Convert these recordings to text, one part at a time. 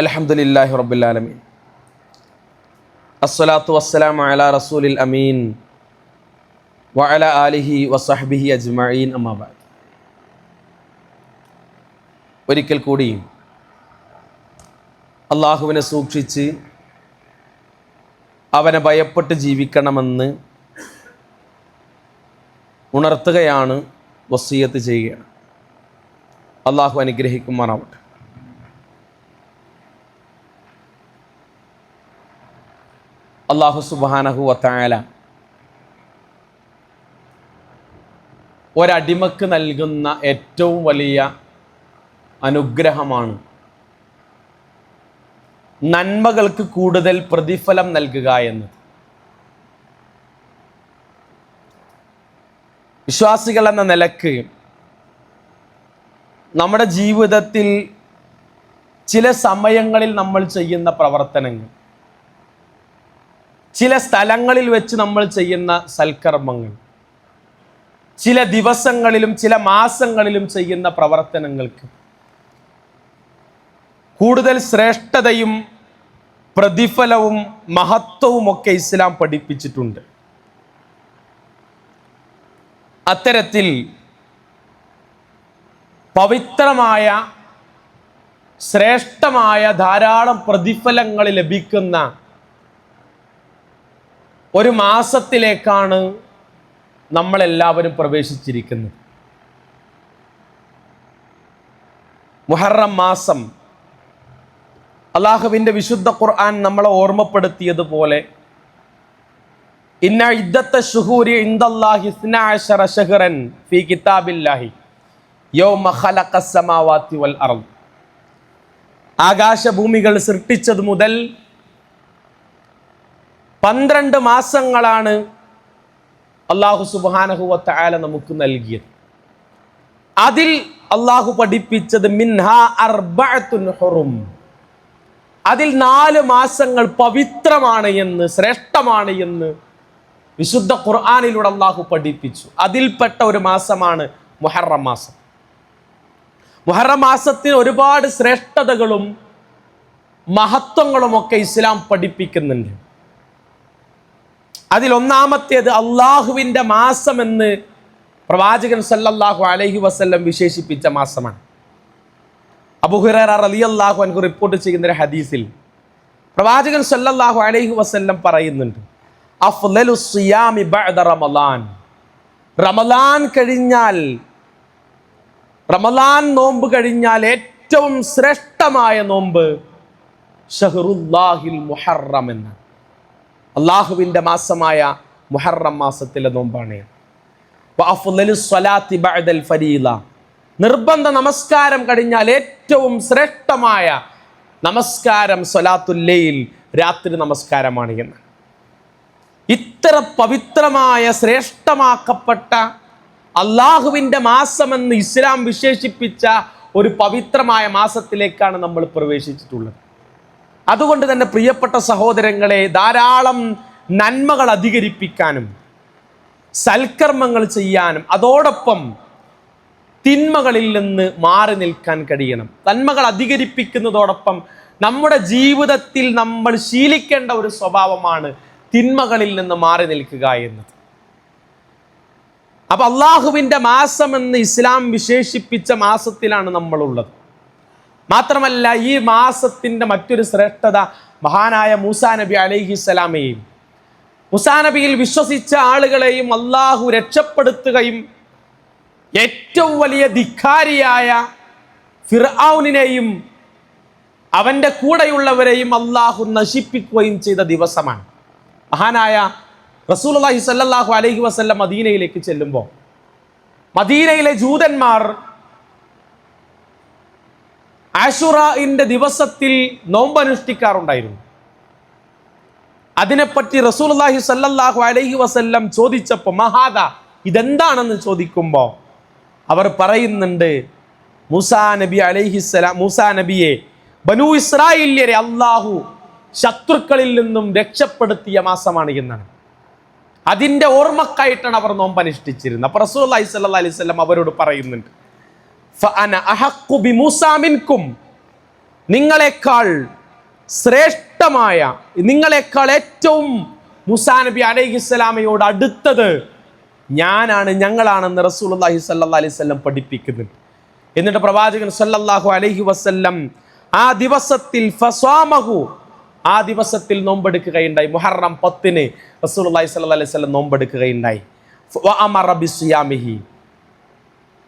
അലഹമുല്ലാഹി റബുല്ലാലമീൻ അസ്സലാത്തു വസ്സലാം അല റസൂലിൽ അമീൻ. വഅല ആലിഹി വസഹബിഹി അജ്മീൻ അമ്മാബാദ് ഒരിക്കൽ കൂടി അള്ളാഹുവിനെ സൂക്ഷിച്ച് അവനെ ഭയപ്പെട്ട് ജീവിക്കണമെന്ന് ഉണർത്തുകയാണ് വസീയത്ത് ചെയ്യുകയാണ്. അള്ളാഹു അനുഗ്രഹിക്കുമാറാവട്ടെ. അള്ളാഹു സുബാനഹു വത്തായാല ഒരടിമക്ക് നൽകുന്ന ഏറ്റവും വലിയ അനുഗ്രഹമാണ്. നന്മകൾക്ക് കൂടുതൽ പ്രതിഫലം നൽകുക എന്നത്. വിശ്വാസികൾ എന്ന നിലയ്ക്ക് നമ്മുടെ ജീവിതത്തിൽ ചില സമയങ്ങളിൽ നമ്മൾ ചെയ്യുന്ന പ്രവർത്തനങ്ങൾ ചില സ്ഥലങ്ങളിൽ വെച്ച് നമ്മൾ ചെയ്യുന്ന സൽക്കർമ്മങ്ങൾ ചില ദിവസങ്ങളിലും ചില മാസങ്ങളിലും ചെയ്യുന്ന പ്രവർത്തനങ്ങൾക്ക് കൂടുതൽ ശ്രേഷ്ഠതയും പ്രതിഫലവും മഹത്വവും ഒക്കെ ഇസ്ലാം പഠിപ്പിച്ചിട്ടുണ്ട്. അത്തരത്തിൽ പവിത്രമായ ശ്രേഷ്ഠമായ ധാരാളം പ്രതിഫലങ്ങൾ ലഭിക്കുന്ന ഒരു മാസത്തിലേക്കാണ് നമ്മളെല്ലാവരും പ്രവേശിച്ചിരിക്കുന്നത്. മുഹറം മാസം അള്ളാഹുവിന്റെ വിശുദ്ധ ഖുർആൻ നമ്മളെ ഓർമ്മപ്പെടുത്തിയതുപോലെ ഇന്ന ഇദ്ദത്തെ കിതാബില്ലാഹി വൽ ആകാശഭൂമികൾ സൃഷ്ടിച്ചത് മുതൽ പന്ത്രണ്ട് മാസങ്ങളാണ് അള്ളാഹു സുബാനഹുവത്ത ആല നമുക്ക് നൽകിയത്. അതിൽ അള്ളാഹു പഠിപ്പിച്ചത് മിൻഹ ഹുറും. അതിൽ നാല് മാസങ്ങൾ പവിത്രമാണ് എന്ന് ശ്രേഷ്ഠമാണ് എന്ന് വിശുദ്ധ ഖുർആാനിലൂടെ അള്ളാഹു പഠിപ്പിച്ചു. അതിൽപ്പെട്ട ഒരു മാസമാണ് മുഹറം മാസം. മുഹറം മാസത്തിന് ഒരുപാട് ശ്രേഷ്ഠതകളും മഹത്വങ്ങളും ഒക്കെ ഇസ്ലാം പഠിപ്പിക്കുന്നുണ്ട്. അതിൽ ഒന്നാമത്തേത് അള്ളാഹുവിന്റെ മാസം എന്ന് പ്രവാചകൻ സല്ലല്ലാഹു അലൈഹി വസ്ല്ലം വിശേഷിപ്പിച്ച മാസമാണ്. അബുഹുറ അലി അള്ളാഹു അൻഹു റിപ്പോർട്ട് ചെയ്യുന്ന ഹദീസിൽ പ്രവാചകൻ സല്ലല്ലാഹു അലൈഹി വസ്ല്ലം പറയുന്നുണ്ട് സിയാമി ബഅദ റമളാൻ കഴിഞ്ഞാൽ റമളാൻ നോമ്പ് കഴിഞ്ഞാൽ ഏറ്റവും ശ്രേഷ്ഠമായ നോമ്പ് ഷഹറുല്ലാഹിൽ മുഹറം എന്ന് അള്ളാഹുവിന്റെ മാസമായ മുഹറം മാസത്തിലെ നോമ്പാണ്. നിർബന്ധ നമസ്കാരം കഴിഞ്ഞാൽ ഏറ്റവും ശ്രേഷ്ഠമായ നമസ്കാരം സ്വലാത്തുല്ലയിൽ രാത്രി നമസ്കാരമാണ് എന്ന്. ഇത്ര പവിത്രമായ ശ്രേഷ്ഠമാക്കപ്പെട്ട അള്ളാഹുവിന്റെ മാസമെന്ന് ഇസ്ലാം വിശേഷിപ്പിച്ച ഒരു പവിത്രമായ മാസത്തിലേക്കാണ് നമ്മൾ പ്രവേശിച്ചിട്ടുള്ളത്. അതുകൊണ്ട് തന്നെ പ്രിയപ്പെട്ട സഹോദരങ്ങളെ ധാരാളം നന്മകൾ അധികരിപ്പിക്കാനും സൽക്കർമ്മങ്ങൾ ചെയ്യാനും അതോടൊപ്പം തിന്മകളിൽ നിന്ന് മാറി നിൽക്കാൻ കഴിയണം. നന്മകൾ അധികരിപ്പിക്കുന്നതോടൊപ്പം നമ്മുടെ ജീവിതത്തിൽ നമ്മൾ ശീലിക്കേണ്ട ഒരു സ്വഭാവമാണ് തിന്മകളിൽ നിന്ന് മാറി നിൽക്കുക എന്നത്. അപ്പൊ അള്ളാഹുവിന്റെ എന്ന് ഇസ്ലാം വിശേഷിപ്പിച്ച മാസത്തിലാണ് നമ്മളുള്ളത്. മാത്രമല്ല ഈ മാസത്തിന്റെ മറ്റൊരു ശ്രേഷ്ഠത മഹാനായ മൂസാ നബി അലൈഹിസ്സലാമയെയും മുസാ നബിയിൽ വിശ്വസിച്ച ആളുകളെയും അള്ളാഹു രക്ഷപ്പെടുത്തുകയും ഏറ്റവും വലിയ ധിക്കാരിയായ ഫിർഔനിനെയും അവന്റെ കൂടെയുള്ളവരെയും അള്ളാഹു നശിപ്പിക്കുകയും ചെയ്ത ദിവസമാണ്. മഹാനായ റസൂൽ അള്ളാഹി സല്ലാഹു അലൈഹി വസല്ലം മദീനയിലേക്ക് ചെല്ലുമ്പോൾ മദീനയിലെ ജൂതന്മാർ ആഷുറയിന്റെ ദിവസത്തിൽ നോമ്പനുഷ്ഠിക്കാറുണ്ടായിരുന്നു അതിനെപ്പറ്റി റസൂലുള്ളാഹി സല്ലാഹു അലൈഹി വസല്ലം ചോദിച്ചപ്പോൾ മഹാദ ഇതെന്താണെന്ന് ചോദിക്കുമ്പോൾ അവർ പറയുന്നുണ്ട് മൂസാ നബി അലൈഹിസ്സലാം മൂസാ നബിയെ ബനു ഇസ്രായേല്യരെ അള്ളാഹു ശത്രുക്കളിൽ നിന്നും രക്ഷപ്പെടുത്തിയ മാസമാണ് എന്നാണ് അതിന്റെ ഓർമ്മക്കായിട്ടാണ് അവർ നോമ്പനുഷ്ഠിച്ചിരുന്നത്. അപ്പോൾ അപ്പൊ റസൂൽ അലൈഹി സ്വല്ലാ അലൈഹി സ്വലം അവരോട് പറയുന്നുണ്ട് "ഫഅന അഹഖു ബിമൂസാ മിൻകും." നിങ്ങളെക്കാൾ ശ്രേഷ്ഠമായ നിങ്ങളെക്കാൾ ഏറ്റവും മുസാ നബി അലൈഹിസ്സലാമയോട് അടുത്തത് ഞാനാണ് ഞങ്ങളാണെന്ന് റസൂലുള്ളാഹി സ്വല്ലല്ലാഹി അലൈഹി വസല്ലം പഠിപ്പിക്കുന്നുണ്ട് എന്നിട്ട് പ്രവാചകൻ സല്ലല്ലാഹു അലൈഹി വസല്ലം ആ ദിവസത്തിൽ ഫസ്വാമഹു ആ ദിവസത്തിൽ നോമ്പെടുക്കുകയുണ്ടായി. മുഹറം പത്തിന് റസൂലുള്ളാഹി സ്വല്ലല്ലാഹി അലൈഹി വസല്ലം നോമ്പെടുക്കുകയുണ്ടായി.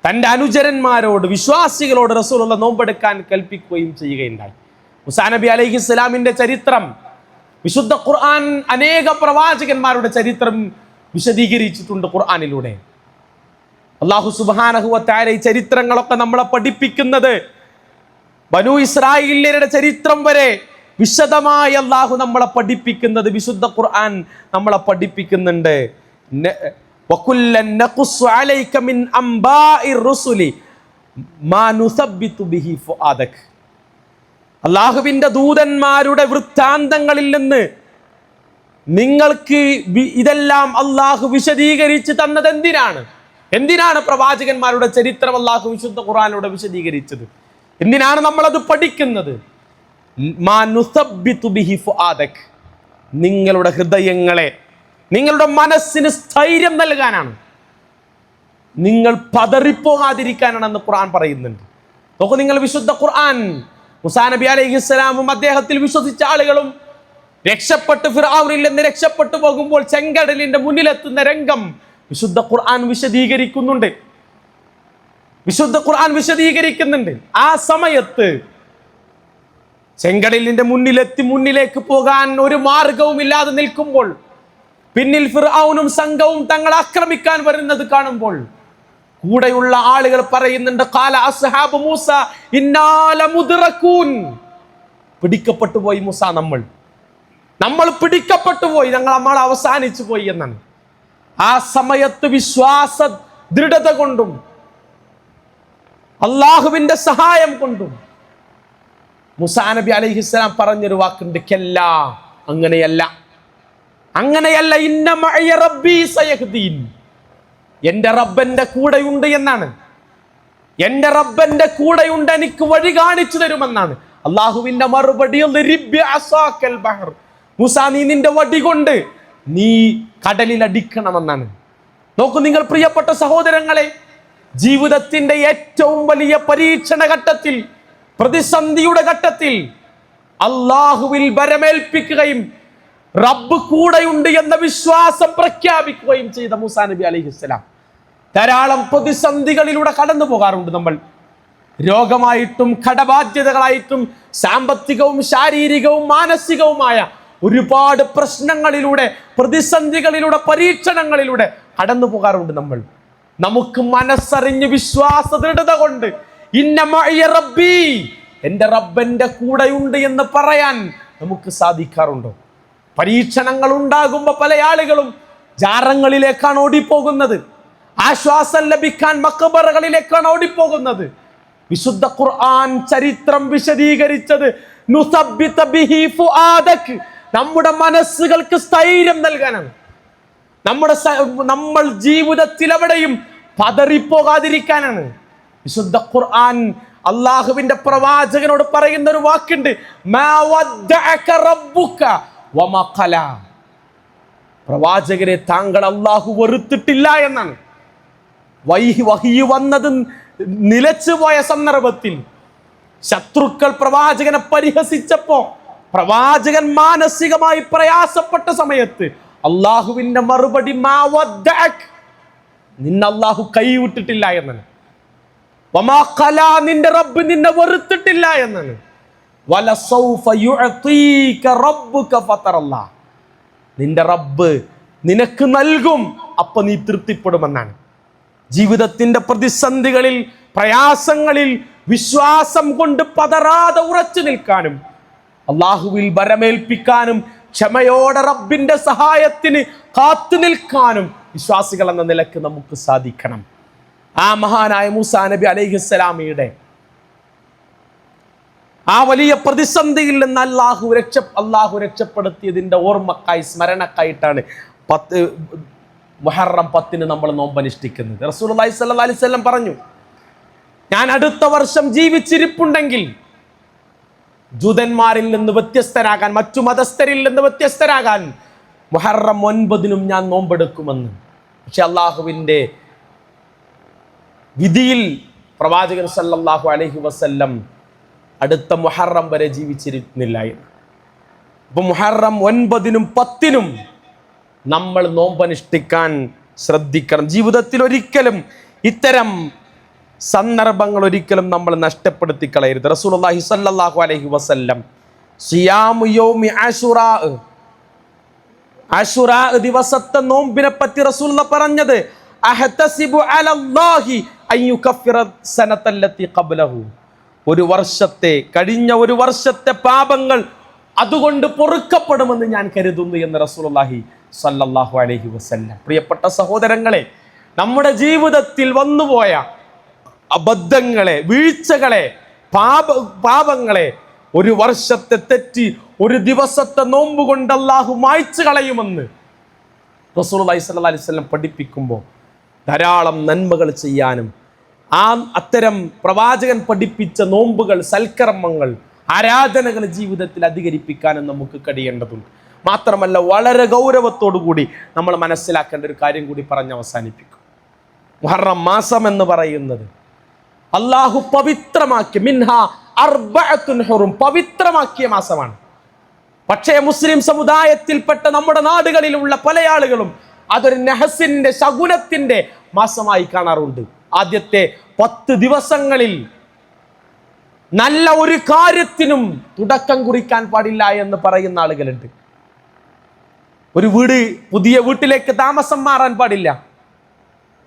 തന്റെ അനുചരന്മാരോട് വിശ്വാസികളോട് റസൂലുള്ള നോമ്പെടുക്കാൻ കൽപ്പിക്കുകയും ചെയ്യുകയുണ്ടായി. മുസാനബി അലൈഹി ഇസ്ലാമിന്റെ ചരിത്രം വിശുദ്ധ ഖുർആൻ അനേക പ്രവാചകന്മാരുടെ ചരിത്രം വിശദീകരിച്ചിട്ടുണ്ട് ഖുർആാനിലൂടെ. അള്ളാഹു സുബാനഹുവത്തായ ഈ ചരിത്രങ്ങളൊക്കെ നമ്മളെ പഠിപ്പിക്കുന്നത് ബനു ഇസ്രായേലിയരുടെ ചരിത്രം വരെ വിശദമായി അള്ളാഹു നമ്മളെ പഠിപ്പിക്കുന്നത് വിശുദ്ധ ഖുർആൻ നമ്മളെ പഠിപ്പിക്കുന്നുണ്ട്. അള്ളാഹുവിന്റെ ദൂതന്മാരുടെ വൃത്താന്തങ്ങളിൽ നിന്ന് നിങ്ങൾക്ക് ഇതെല്ലാം അള്ളാഹു വിശദീകരിച്ച് തന്നത് എന്തിനാണ്? എന്തിനാണ് പ്രവാചകന്മാരുടെ ചരിത്രം അള്ളാഹു വിശുദ്ധ ഖുറാനിലൂടെ വിശദീകരിച്ചത്? എന്തിനാണ് നമ്മളത് പഠിക്കുന്നത്. നിങ്ങളുടെ ഹൃദയങ്ങളെ നിങ്ങളുടെ മനസ്സിന് സ്ഥൈര്യം നൽകാനാണ്. നിങ്ങൾ പതറിപ്പോകാതിരിക്കാനാണെന്ന് ഖുർആൻ പറയുന്നുണ്ട്. നോക്കൂ നിങ്ങൾ വിശുദ്ധ ഖുർആൻ മുസാ നബി അലൈഹി ഇസ്ലാമും അദ്ദേഹത്തിൽ വിശ്വസിച്ച ആളുകളും രക്ഷപ്പെട്ട് ഫിറാവുനിൽ നിന്ന് രക്ഷപ്പെട്ടു പോകുമ്പോൾ ചെങ്കടലിന്റെ മുന്നിലെത്തുന്ന രംഗം വിശുദ്ധ ഖുർആൻ വിശദീകരിക്കുന്നുണ്ട്. വിശുദ്ധ ഖുർആൻ വിശദീകരിക്കുന്നുണ്ട്. ആ സമയത്ത് ചെങ്കടലിന്റെ മുന്നിലെത്തി മുന്നിലേക്ക് പോകാൻ ഒരു മാർഗവും ഇല്ലാതെ നിൽക്കുമ്പോൾ പിന്നിൽ ഫിർആനും സംഘവും തങ്ങളെ ആക്രമിക്കാൻ വരുന്നത് കാണുമ്പോൾ കൂടെയുള്ള ആളുകൾ പറയുന്നുണ്ട് കാല അസ്ഹാബ് മൂസ ഇന്നാല മുദ്റക്കൂൻ പിടിക്കപ്പെട്ടു പോയി മൂസ നമ്മൾ. നമ്മൾ പിടിക്കപ്പെട്ടു പോയി ഞങ്ങൾ നമ്മൾ അവസാനിച്ചു പോയി എന്നാണ്. ആ സമയത്ത് വിശ്വാസ ദൃഢത കൊണ്ടും അള്ളാഹുവിന്റെ സഹായം കൊണ്ടും മുസാ നബി അലൈഹിസ്സലാം പറഞ്ഞൊരു വാക്കുണ്ട് കെല്ല. അങ്ങനെയല്ല. അങ്ങനെയല്ല എന്റെ റബ്ബന്റെ കൂടെയുണ്ട് എന്നാണ്. എന്റെ റബ്ബന്റെ കൂടെയുണ്ട് എനിക്ക് വഴി കാണിച്ചു തരുമെന്നാണ്. അള്ളാഹുവിന്റെ മറുപടി നിന്റെ വടി കൊണ്ട് നീ കടലിൽ അടിക്കണമെന്നാണ്. നോക്കൂ നിങ്ങൾ പ്രിയപ്പെട്ട സഹോദരങ്ങളെ ജീവിതത്തിന്റെ ഏറ്റവും വലിയ പരീക്ഷണ ഘട്ടത്തിൽ പ്രതിസന്ധിയുടെ ഘട്ടത്തിൽ അള്ളാഹുവിൽ ബരമേൽപ്പിക്കുകയും റബ്ബ് കൂടെയുണ്ട് എന്ന വിശ്വാസം പ്രഖ്യാപിക്കുകയും ചെയ്ത മൂസാ നബി അലൈഹിസ്സലാം ധാരാളം പ്രതിസന്ധികളിലൂടെ കടന്നു പോകാറുണ്ട് നമ്മൾ. രോഗമായിട്ടും കടബാധ്യതകളായിട്ടും സാമ്പത്തികവും ശാരീരികവും മാനസികവുമായ ഒരുപാട് പ്രശ്നങ്ങളിലൂടെ പ്രതിസന്ധികളിലൂടെ പരീക്ഷണങ്ങളിലൂടെ കടന്നു പോകാറുണ്ട് നമ്മൾ. നമുക്ക് മനസ്സറിഞ്ഞ് വിശ്വാസ ദൃഢത കൊണ്ട് ഇന്ന മഅയ റബ്ബി എന്റെ റബ്ബന്റെ കൂടെയുണ്ട് എന്ന് പറയാൻ നമുക്ക് സാധിക്കാറുണ്ടോ? പരീക്ഷണങ്ങൾ ഉണ്ടാകുമ്പോൾ പല ആളുകളും ജാറങ്ങളിലേക്കാണ് ഓടിപ്പോകുന്നത്. ആശ്വാസം ലഭിക്കാൻ മക്കബറകളിലേക്കാണ് ഓടിപ്പോകുന്നത്. വിശുദ്ധ ഖുർആൻ ചരിത്രം വിശദീകരിച്ചത്. നമ്മുടെ മനസ്സുകൾക്ക് സ്ഥൈര്യം നൽകാനാണ്. നമ്മുടെ നമ്മൾ ജീവിതത്തിൽ എവിടെയും പതറിപ്പോകാതിരിക്കാനാണ്. വിശുദ്ധ ഖുർആൻ അള്ളാഹുവിന്റെ പ്രവാചകനോട് പറയുന്ന ഒരു വാക്കുണ്ട് മാ വമാ ഖലാ. പ്രവാചകരെ താങ്കൾ അള്ളാഹു വെറുത്തിട്ടില്ല എന്നാണ് വൈഹി വഹി വന്നത് നിലച്ചു പോയ സന്ദർഭത്തിൽ ശത്രുക്കൾ പ്രവാചകനെ പരിഹസിച്ചപ്പോ പ്രവാചകൻ മാനസികമായി പ്രയാസപ്പെട്ട സമയത്ത് അള്ളാഹുവിന്റെ മറുപടി. നിന്നെ അള്ളാഹു കൈവിട്ടിട്ടില്ല എന്നാണ് നിന്റെ റബ്ബ് നിന്നെ വെറുത്തിട്ടില്ല എന്നാണ് നിന്റെ റബ്ബ് നിനക്ക് നൽകും അപ്പൊ നീ തൃപ്തിപ്പെടുമെന്നാണ്. ജീവിതത്തിന്റെ പ്രതിസന്ധികളിൽ പ്രയാസങ്ങളിൽ വിശ്വാസം കൊണ്ട് പതറാതെ ഉറച്ചു നിൽക്കാനും അള്ളാഹുവിൽ വരമേൽപ്പിക്കാനും ക്ഷമയോടെ റബ്ബിന്റെ സഹായത്തിന് കാത്തു നിൽക്കാനും വിശ്വാസികൾ എന്ന നിലയ്ക്ക് നമുക്ക് സാധിക്കണം. ആ മഹാനായ മൂസാ നബി അലൈഹിസ്സലാമിയുടെ ആ വലിയ പ്രതിസന്ധിയിൽ നിന്ന് അല്ലാഹു രക്ഷ അള്ളാഹു രക്ഷപ്പെടുത്തിയതിന്റെ ഓർമ്മക്കായി സ്മരണക്കായിട്ടാണ് പത്ത് മുഹറം പത്തിന് നമ്മൾ നോമ്പനുഷ്ഠിക്കുന്നത്. റസൂൽ അലൈഹി സ്വല്ലല്ലാഹി അലൈഹി വസല്ലം പറഞ്ഞു ഞാൻ അടുത്ത വർഷം ജീവിച്ചിരിപ്പുണ്ടെങ്കിൽ ജൂതന്മാരിൽ നിന്ന് വ്യത്യസ്തരാകാൻ മറ്റു മതസ്ഥരിൽ നിന്ന് വ്യത്യസ്തരാകാൻ മുഹറം ഒൻപതിനും ഞാൻ നോമ്പെടുക്കുമെന്ന്. പക്ഷെ അള്ളാഹുവിന്റെ വിധിയിൽ പ്രവാചകൻ സല്ലാഹു അലഹി വസല്ലം അടുത്ത മുഹറം വരെ ജീവിച്ചിരുന്നില്ലായിരുന്നു അപ്പൊ മുഹറം ഒൻപതിനും പത്തിനും നമ്മൾ നോമ്പനുഷ്ഠിക്കാൻ ശ്രദ്ധിക്കണം. ജീവിതത്തിൽ ഒരിക്കലും ഇത്തരം സന്ദർഭങ്ങൾ ഒരിക്കലും നമ്മൾ നഷ്ടപ്പെടുത്തി കളയരുത് റസൂലുള്ളാഹി സ്വല്ലല്ലാഹു അലൈഹി വസല്ലം ദിവസത്തെ നോമ്പിനെ പറ്റി റസൂൽ പറഞ്ഞത് അഹ്തസിബു അലല്ലാഹി അൻ യുകഫിറ സനതല്ലതി ഖബ്ലഹു. ഒരു വർഷത്തെ കഴിഞ്ഞ ഒരു വർഷത്തെ പാപങ്ങൾ അതുകൊണ്ട് പൊറുക്കപ്പെടുമെന്ന് ഞാൻ കരുതുന്നു എന്ന് റസൂലുള്ളാഹി സല്ലല്ലാഹു അലൈഹി വസല്ലം. പ്രിയപ്പെട്ട സഹോദരങ്ങളെ നമ്മുടെ ജീവിതത്തിൽ വന്നുപോയ അബദ്ധങ്ങളെ വീഴ്ചകളെ പാപ പാപങ്ങളെ ഒരു വർഷത്തെ തെറ്റി ഒരു ദിവസത്തെ നോമ്പ് കൊണ്ട് അള്ളാഹു മായ്ച്ചു കളയുമെന്ന് സ്വല്ലല്ലാഹി അലൈഹി വസല്ലം പഠിപ്പിക്കുമ്പോൾ ധാരാളം നന്മകൾ ചെയ്യാനും ആ അത്തരം പ്രവാചകൻ പഠിപ്പിച്ച നോമ്പുകൾ സൽക്കർമ്മങ്ങൾ ആരാധനകൾ ജീവിതത്തിൽ അധികരിപ്പിക്കാനും നമുക്ക് കഴിയേണ്ടതുണ്ട്. മാത്രമല്ല വളരെ ഗൗരവത്തോടു കൂടി നമ്മൾ മനസ്സിലാക്കേണ്ട ഒരു കാര്യം കൂടി പറഞ്ഞ് അവസാനിപ്പിക്കും. മുഹറം മാസം എന്ന് പറയുന്നത് അള്ളാഹു പവിത്രമാക്കിയ മിൻഹ അർബഅത്തുൻ പവിത്രമാക്കിയ മാസമാണ്. പക്ഷേ മുസ്ലിം സമുദായത്തിൽപ്പെട്ട നമ്മുടെ നാടുകളിലുള്ള പല ആളുകളും അതൊരു നെഹസിന്റെ ശകുനത്തിന്റെ മാസമായി കാണാറുണ്ട്. ആദ്യത്തെ പത്ത് ദിവസങ്ങളിൽ നല്ല ഒരു കാര്യത്തിനും തുടക്കം കുറിക്കാൻ പാടില്ല എന്ന് പറയുന്ന ആളുകളുണ്ട്. ഒരു വീട് പുതിയ വീട്ടിലേക്ക് താമസം മാറാൻ പാടില്ല.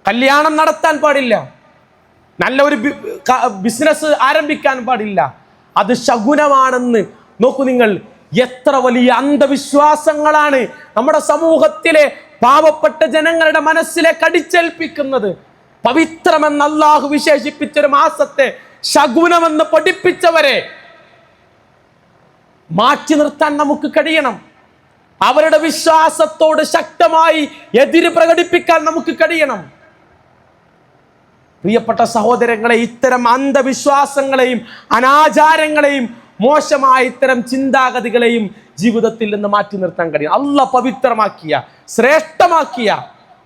കല്യാണം നടത്താൻ പാടില്ല. നല്ല ഒരു ബിസിനസ് ആരംഭിക്കാൻ പാടില്ല. അത് ശകുനമാണെന്ന് നോക്കൂ നിങ്ങൾ. എത്ര വലിയ അന്ധവിശ്വാസങ്ങളാണ് നമ്മുടെ സമൂഹത്തിലെ പാവപ്പെട്ട ജനങ്ങളുടെ മനസ്സിലെ അടിച്ചേൽപ്പിക്കുന്നത്. പവിത്രമെന്ന് അള്ളാഹു വിശേഷിപ്പിച്ചൊരു മാസത്തെ ശകുനമെന്ന് പഠിപ്പിച്ചവരെ മാറ്റി നിർത്താൻ നമുക്ക് കഴിയണം. അവരുടെ വിശ്വാസത്തോട് ശക്തമായി എതിര് പ്രകടിപ്പിക്കാൻ നമുക്ക് കഴിയണം. പ്രിയപ്പെട്ട സഹോദരങ്ങളെ ഇത്തരം അന്ധവിശ്വാസങ്ങളെയും അനാചാരങ്ങളെയും മോശമായ ഇത്തരം ചിന്താഗതികളെയും ജീവിതത്തിൽ നിന്ന് മാറ്റി നിർത്താൻ കഴിയും അല്ല പവിത്രമാക്കിയ ശ്രേഷ്ഠമാക്കിയ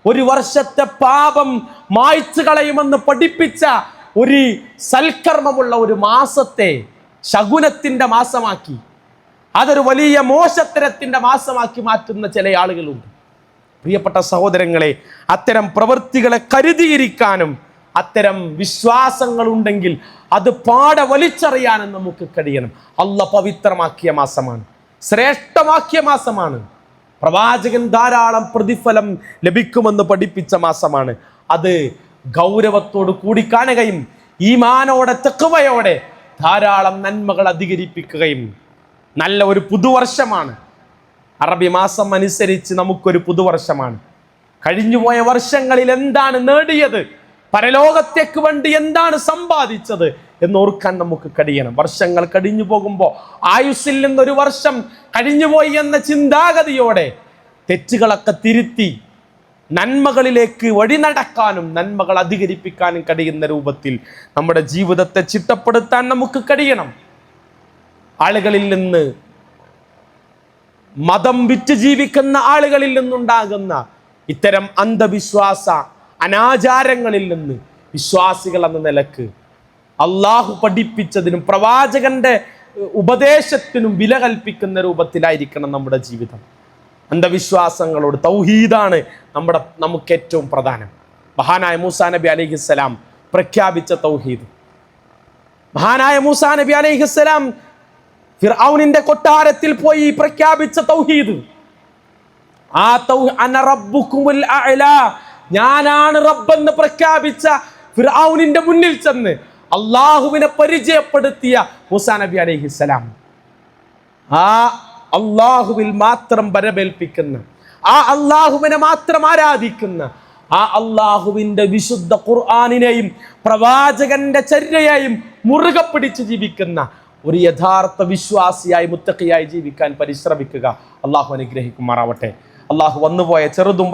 ഒരു വർഷത്തെ പാപം മായ്ച്ചു കളയുമെന്ന് പഠിപ്പിച്ച ഒരു സൽക്കർമ്മമുള്ള ഒരു മാസത്തെ ശകുനത്തിന്റെ മാസമാക്കി അതൊരു വലിയ മോശത്തരത്തിന്റെ മാസമാക്കി മാറ്റുന്ന ചില ആളുകളുണ്ട്. പ്രിയപ്പെട്ട സഹോദരങ്ങളെ അത്തരം പ്രവൃത്തികളെ കരുതിയിരിക്കാനും അത്തരം വിശ്വാസങ്ങളുണ്ടെങ്കിൽ അത് പാടെ വലിച്ചറിയാനും നമുക്ക് കഴിയണം. അല്ല പവിത്രമാക്കിയ മാസമാണ് ശ്രേഷ്ഠമാക്കിയ മാസമാണ്. പ്രവാചകൻ ധാരാളം പ്രതിഫലം ലഭിക്കുമെന്ന് പഠിപ്പിച്ച മാസമാണ്. അത് ഗൗരവത്തോട് കൂടി കാണുകയും ഈമാനോടെ തെക്കുവയോടെ ധാരാളം നന്മകൾ അധികരിപ്പിക്കുകയും നല്ല ഒരു പുതുവർഷമാണ്. അറബി മാസം അനുസരിച്ച് നമുക്കൊരു പുതുവർഷമാണ്. കഴിഞ്ഞുപോയ വർഷങ്ങളിൽ എന്താണ് നേടിയത്? പരലോകത്തേക്ക് വേണ്ടി എന്താണ് സമ്പാദിച്ചത് എന്നോർക്കാൻ നമുക്ക് കഴിയണം. വർഷങ്ങൾ കഴിഞ്ഞു പോകുമ്പോൾ ആയുസ്സിൽ നിന്നൊരു വർഷം കഴിഞ്ഞുപോയി എന്ന ചിന്താഗതിയോടെ തെറ്റുകളൊക്കെ തിരുത്തി നന്മകളിലേക്ക് വഴി നടക്കാനും നന്മകൾ അധികരിപ്പിക്കാനും കഴിയുന്ന രൂപത്തിൽ നമ്മുടെ ജീവിതത്തെ ചിട്ടപ്പെടുത്താൻ നമുക്ക് കഴിയണം. ആളുകളിൽ നിന്ന് മതം വിറ്റ് ജീവിക്കുന്ന ആളുകളിൽ നിന്നുണ്ടാകുന്ന ഇത്തരം അന്ധവിശ്വാസ അനാചാരങ്ങളിൽ നിന്ന് വിശ്വാസികൾ എന്ന നിലയ്ക്ക് അള്ളാഹു പഠിപ്പിച്ചതിനും പ്രവാചകന്റെ ഉപദേശത്തിനും വില കൽപ്പിക്കുന്ന രൂപത്തിലായിരിക്കണം നമ്മുടെ ജീവിതം. അന്ധവിശ്വാസങ്ങളോട് തൗഹീദാണ് നമ്മുടെ നമുക്ക് ഏറ്റവും പ്രധാനം. മഹാനായ മൂസാ നബി അലൈഹിസ്സലാം പ്രഖ്യാപിച്ച തൗഹീദ്. മഹാനായ മൂസാ നബി അലൈഹിസ്സലാം ഫിർഔനിന്റെ കൊട്ടാരത്തിൽ പോയി പ്രഖ്യാപിച്ച തൗഹീദ്. ആ തൗ അന റബ്ബുക്കുമുൽ ഞാനാണ് റബ്ബെന്ന് പ്രഖ്യാപിച്ച ഫിർഔനിന്റെ മുന്നിൽ ചെന്ന് അള്ളാഹുവിനെ പരിചയപ്പെടുത്തിയ മൂസാ നബി അലൈഹിസ്സലാം ആ അള്ളാഹുവിൽ മാത്രം വരവേൽപ്പിക്കുന്ന ആ അള്ളാഹുവിനെ മാത്രം ആരാധിക്കുന്ന ആ അള്ളാഹുവിന്റെ വിശുദ്ധ ഖുർആാനിനെയും പ്രവാചകന്റെ ചര്യയെയും മുറുകെ പിടിച്ച് ജീവിക്കുന്ന ഒരു യഥാർത്ഥ വിശ്വാസിയായി മുത്തക്കിയായി ജീവിക്കാൻ പരിശ്രമിക്കുക അള്ളാഹു അനുഗ്രഹിക്കുമാറാവട്ടെ. അള്ളാഹു വന്നുപോയ ചെറുതും